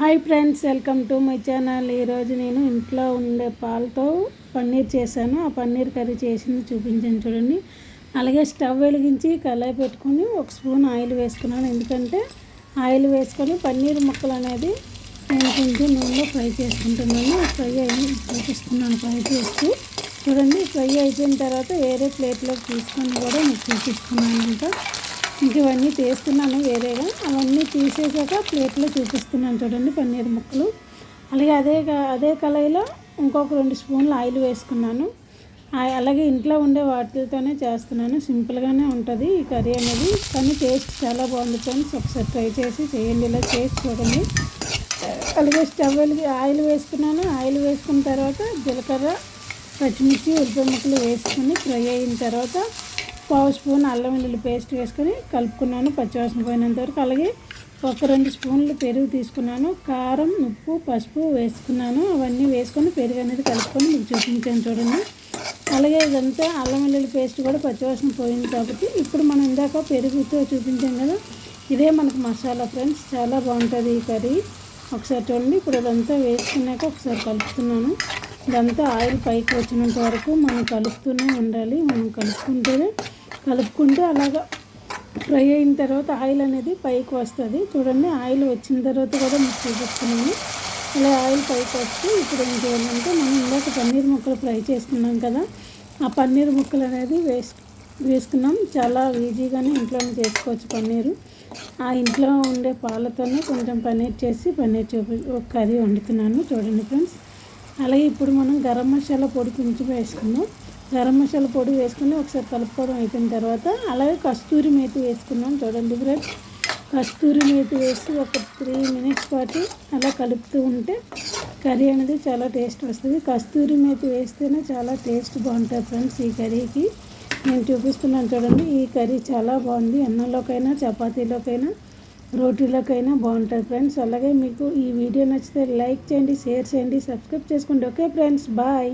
Hi friends welcome to my channel. ఈరోజు నేను ఇంట్లో ఉండే పాలతో పన్నీర్ చేశాను. ఆ పన్నీర్ కర్రీ చేసింది చూపించాను చూడండి. అలాగే స్టవ్ వెలిగించి కళాయి పెట్టుకొని ఒక స్పూన్ ఆయిల్ వేసుకున్నాను. ఎందుకంటే ఆయిల్ వేసుకొని పన్నీర్ ముక్కలు అనేది నేను కొంచెం నూనెలో ఫ్రై చేసుకుంటున్నాను. ఫ్రై అయ్యి చూపిస్తున్నాను ఫ్రై చేస్తూ. చూడండి ఫ్రై అయిపోయిన తర్వాత వేరే ప్లేట్లోకి తీసుకొని కూడా మీకు చూపిస్తున్నాను అనమాట ఇవన్నీ తీస్తున్నాను వేరేగా. అవన్నీ తీసేసాక ప్లేట్లో చూపిస్తున్నాను చూడండి పన్నీర్ ముక్కలు. అలాగే అదే అదే కళాయిలో ఇంకొక రెండు స్పూన్లు ఆయిల్ వేసుకున్నాను. అలాగే ఇంట్లో ఉండే వాటితోనే చేస్తున్నాను. సింపుల్గానే ఉంటుంది ఈ కర్రీ అనేది. కానీ టేస్ట్ చాలా బాగుంది ఫ్రెండ్స్. ఒకసారి ట్రై చేసి చేయండి. ఇలా చేసి చూడండి. అలాగే స్టవ్ వెలిగి ఆయిల్ వేసుకున్నాను. ఆయిల్ వేసుకున్న తర్వాత జీలకర్ర పచ్చిమిర్చి ఉల్లిపాయ ముక్కలు వేసుకుని ఫ్రై అయిన తర్వాత పావు స్పూన్ అల్లం వెల్లుల్లి పేస్ట్ వేసుకొని కలుపుకున్నాను పచ్చివాసన పోయినంత వరకు. అలాగే ఒక రెండు స్పూన్లు పెరుగు తీసుకున్నాను కారం ఉప్పు పసుపు వేసుకున్నాను. అవన్నీ వేసుకొని పెరుగు అనేది కలుపుకొని మీకు చూపించాను చూడండి. అలాగే ఇదంతా అల్లం వెల్లుల్లి పేస్ట్ కూడా పచ్చివాసన పోయింది కాబట్టి ఇప్పుడు మనం ఇందాక పెరుగుతో చూపించాం కదా ఇదే మనకు మసాలా ఫ్రెండ్స్. చాలా బాగుంటుంది ఈ కర్రీ. ఒకసారి చూడండి ఇప్పుడు ఇదంతా వేసుకున్నాక ఒకసారి కలుపుతున్నాను. ఇదంతా ఆయిల్ పైకి వచ్చినంత వరకు మనం కలుపుతూనే ఉండాలి. మనం కలుపుకుంటేనే కలుపుకుంటే అలాగా ఫ్రై అయిన తర్వాత ఆయిల్ అనేది పైకి వస్తుంది. చూడండి ఆయిల్ వచ్చిన తర్వాత కూడా మీకు చూపిస్తున్నాను. ఇలా ఆయిల్ పైకి వస్తే ఇప్పుడు ఏం చేయాలంటే మనం ఇందాక పన్నీర్ ముక్కలు ఫ్రై చేసుకున్నాం కదా ఆ పన్నీర్ ముక్కలు అనేది వేసు వేసుకున్నాం. చాలా ఈజీగానే ఇంట్లోనే చేసుకోవచ్చు పన్నీరు. ఆ ఇంట్లో ఉండే పాలతోనే కొంచెం పన్నీర్ చేసి పన్నీర్ చూపి ఒక కర్రీ వండుతున్నాను. చూడండి ఫ్రెండ్స్. అలాగే ఇప్పుడు మనం గరం మసాలా పొడి కొంచెం వేసుకుందాం. గరం మసాలా పొడి వేసుకుని ఒకసారి కలుపుకోవడం అయిపోయిన తర్వాత అలాగే కస్తూరి మేతి వేసుకున్నాం చూడండి ఫ్రెండ్స్. కస్తూరి మేతి వేసి ఒక త్రీ మినిట్స్ పాటు అలా కలుపుతూ ఉంటే కర్రీ అనేది చాలా టేస్ట్ వస్తుంది. కస్తూరి మేతి వేస్తేనే చాలా టేస్ట్ బాగుంటుంది ఫ్రెండ్స్ ఈ కర్రీకి. నేను చూపిస్తున్నాను చూడండి ఈ కర్రీ చాలా బాగుంది. అన్నంలోకైనా చపాతీలోకైనా రోటీలోకైనా బాగుంటుంది ఫ్రెండ్స్. అలాగే మీకు ఈ వీడియో నచ్చితే లైక్ చేయండి షేర్ చేయండి సబ్స్క్రైబ్ చేసుకోండి. Okay friends bye.